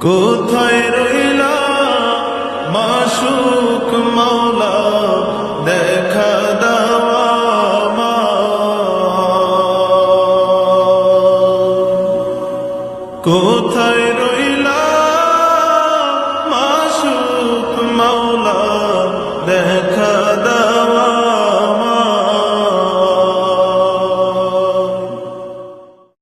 কোথায় রইলা? মাসুক মাওলা দেখা দাওয়া কোথায় কোথায়